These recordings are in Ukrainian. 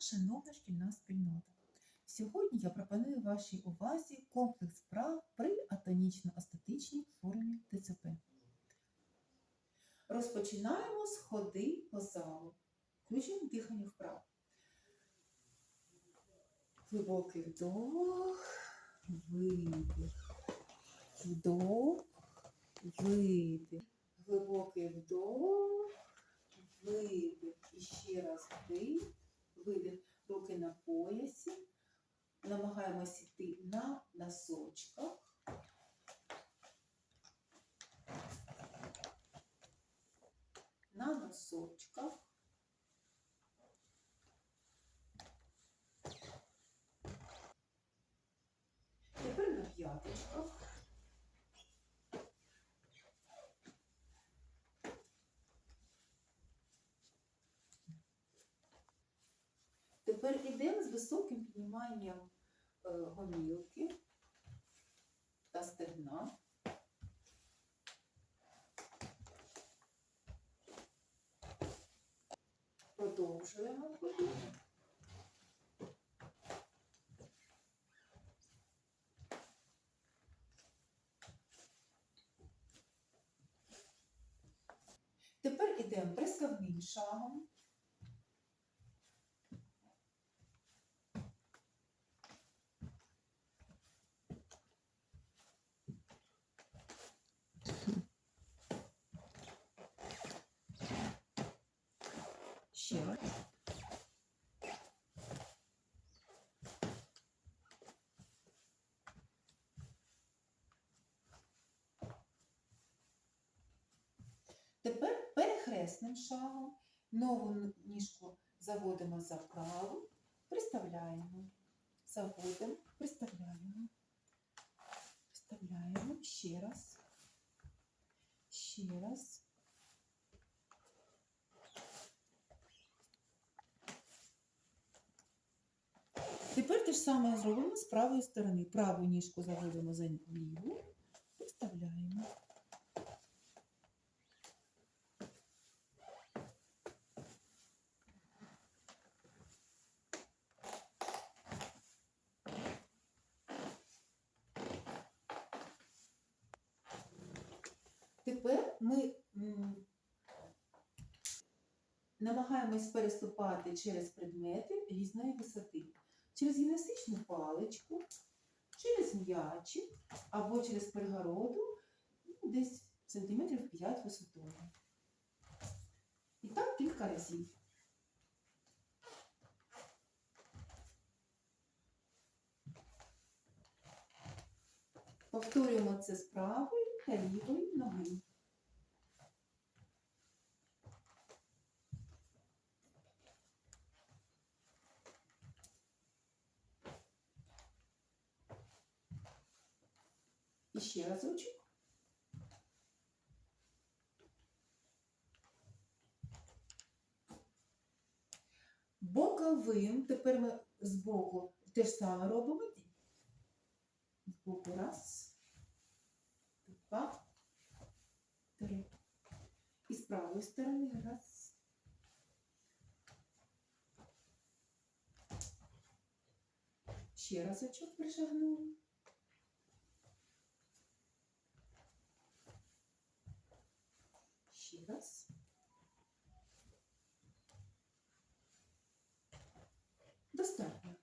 шановна шкільна спільнота! Сьогодні я пропоную вашій увазі комплекс вправ при атонічно-остатичній формі ТЦП. Розпочинаємо з ходи по залу. Включимо дихання вправо. Глибокий вдох, видих. Вдох, видих. Глибокий вдох, видих. І ще раз вдих, видих. Руки на поясі. Намагаємося йти на носочках. На носочках. Тепер на п'яточках. Тепер йдемо з високим підніманням е, гомілки та стегна. Продовжуємо ходу. Тепер йдемо приставним шагом. Ще раз. Тепер перехресним шагом нову ніжку заводимо за праву, приставляємо, заводимо, приставляємо, приставляємо ще раз, ще раз. Тепер те ж саме зробимо з правої сторони. Праву ніжку заводимо за ліву, приставляємо. Тепер ми м, намагаємось переступати через предмети різної висоти. Через гімнастичну паличку, через м'ячик або через перегороду ну, десь сантиметрів 5 висотою. І так кілька разів. Повторюємо це з правої та лівої ноги. І ще разочок. Боковим, тепер ми з боку те ж саме робимо. З боку раз, два, три. І з правої сторони раз. Ще разочок пришагнули. Ще раз. Достатньо.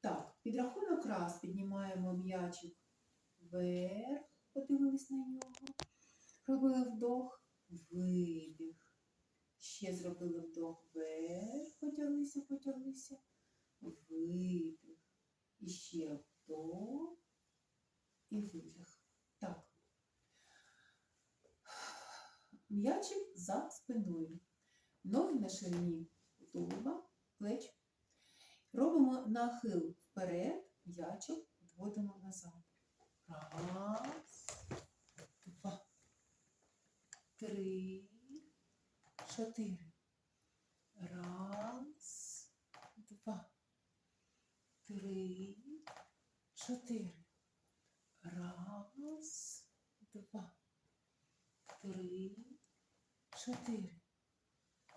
Так, підрахунок раз піднімаємо м'ячик вверх, подивились на нього. Робили вдох, видих. Ще зробили вдох вверх, потяглися, потяглися, видих. І ще вдох і видих. Так. М'ячик за спиною. Ноги на ширині тулуба, плеч. Робимо нахил вперед, м'ячик відводимо назад. Раз, два, три, чотири. Раз, два, три, чотири. чотири.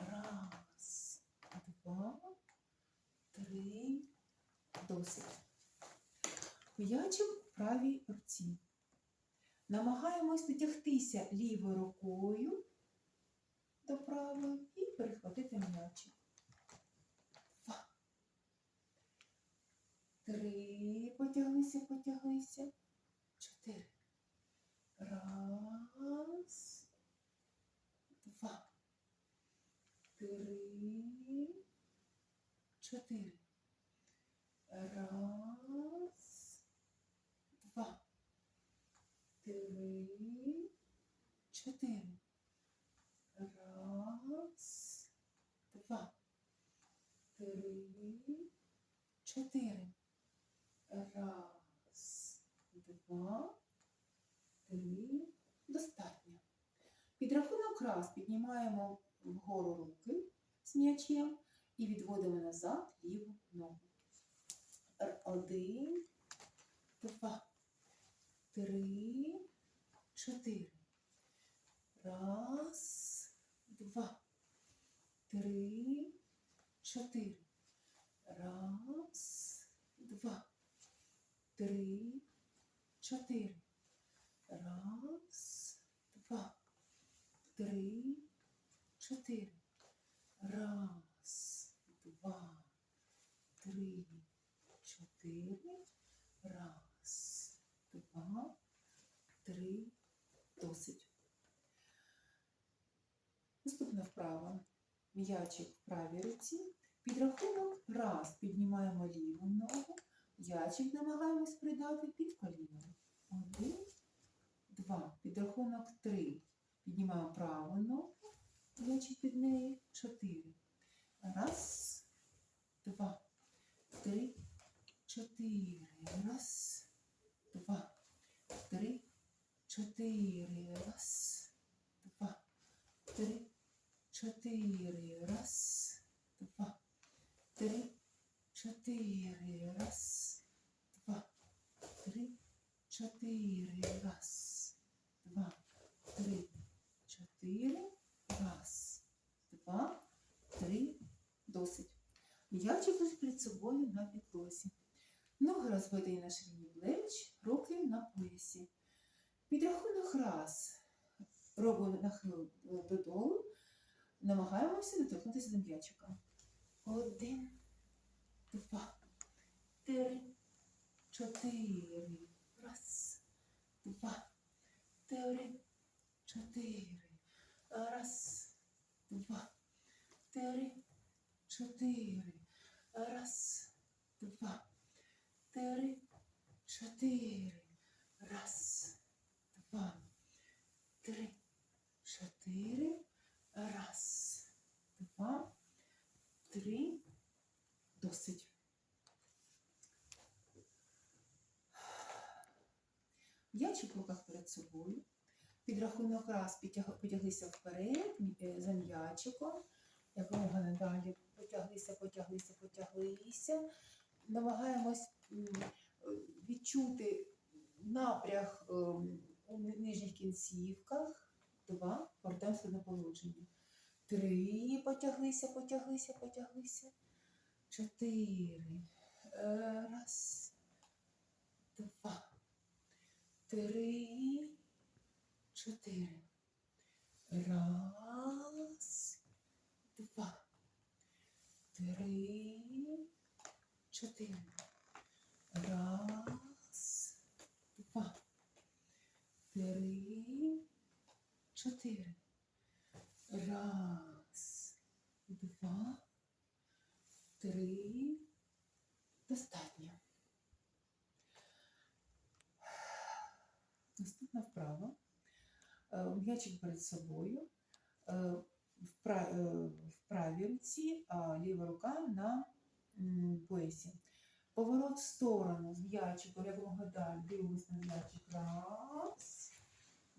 Раз, два, три. Досить. М'ячик в правій руці. Намагаємось дотягтися лівою рукою до правої і перехватити м'ячик. Два. Три. Потяглися, потяглися. Чотири. Раз. Чотири. Раз. Два. Три. Чотири. Раз. Два. Три. Чотири. Раз. Два. Три. Достатньо. Підрахунок раз піднімаємо вгору руки з м'ячем і відводимо назад ліву ногу. Один, два, три, чотири. Раз, два, три, чотири. Раз, два, три, чотири. Раз, два, три, чотири. Раз, два, три, чотири. Раз, два, три. Досить. Наступна вправа. М'ячик в правій руці. Підрахунок раз. Піднімаємо ліву ногу. М'ячик намагаємось придати під коліном. Один, два. Підрахунок три. Піднімаємо праву ногу. М'ячик під неї. Чотири. Раз, два, три, чотири. Раз, два, три, чотири. Раз, два, три, чотири. Раз, два, три, чотири. Раз, два, три, чотири. Раз, два, три, чотири. Раз, два, три. Досить. М'ячик перед собою на підлозі. Ноги розведені на ширині плеч, руки на поясі. Підрахунок раз. Робимо нахил е, додолу. Намагаємося доторкнутися до м'ячика. Один, два, три, чотири. Раз, два, три, чотири. Раз, два, три, чотири. Раз, два, три, чотири. Раз, два, три, чотири. Раз, два, три. Досить. М'ячик в руках перед собою. Підрахунок раз потяглися вперед е, за м'ячиком. Якомога надалі потяглися, потяглися, потяглися. Намагаємось відчути напряг ем, у нижніх кінцівках. Два. На положення. Три. Потяглися, потяглися, потяглися. Чотири. Е, Раз. Два. Три. Чотири. Раз. Два. Три. Чотири. Раз. Два. Три. Чотири. Раз. Два. Три. Достатньо. Наступна вправа. Е, М'ячик перед собою. Е, е, в правій руці, а ліва рука на поясі. Поворот в сторону з м'ячиком, як вам гадаю, дивимось на м'ячик. Раз.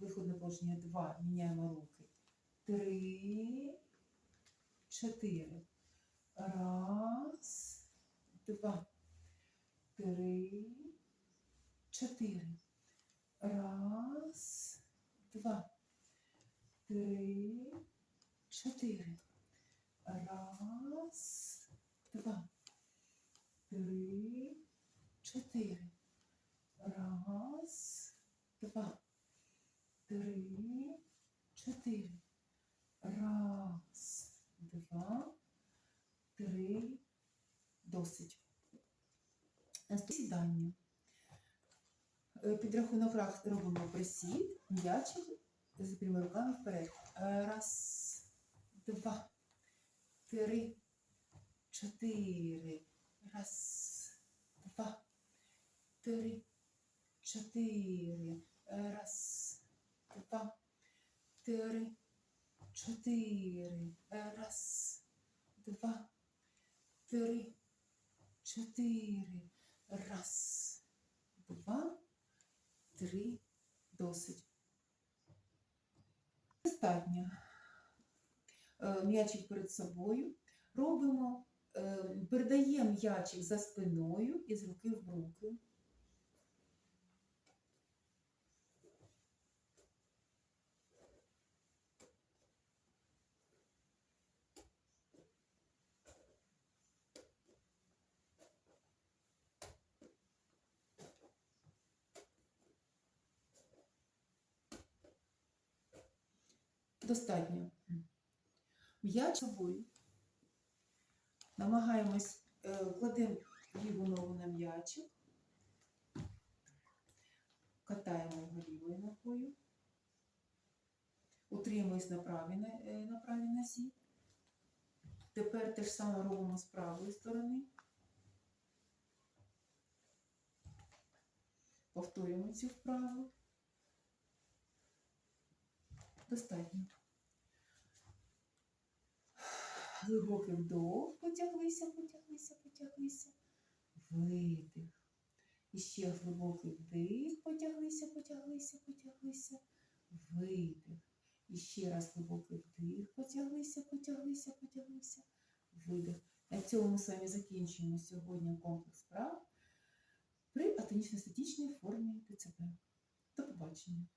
Виход на положення два. Міняємо руки. Три. Чотири. Раз. Два. Три. Чотири. Раз. Два. Три. Чотири. Раз. Два. Три. чотири. Раз, два, три, чотири. Раз, два, три. Досить. Сідання. Е, Підрахунок рах робимо присід, м'ячик з обома руками вперед. Е, Раз, два, три, чотири. Раз, два, три, чотири. Е, Раз, два, три, чотири. Раз, два, три, чотири. Раз, два, три. Досить. Достатньо. Е, М'ячик перед собою. Робимо, е, передаємо м'ячик за спиною і з руки в руки. Достатньо. М'яч собою. Намагаємось, е, кладемо ліву ногу на м'ячик, катаємо його лівою ногою, утримуємось на правій, на- е, правій нозі. Тепер те ж саме робимо з правої сторони. Повторюємо цю вправу. Достатньо. Глибокий вдох, потяглися, потяглися, потяглися. Видих. І ще глибокий вдих, потяглися, потяглися, потяглися. Видих. І ще раз глибокий вдих, потяглися, потяглися, потяглися. Видих. На цьому ми з вами закінчуємо сьогодні комплекс прав при атонічно-статичній формі ТЦП. До побачення.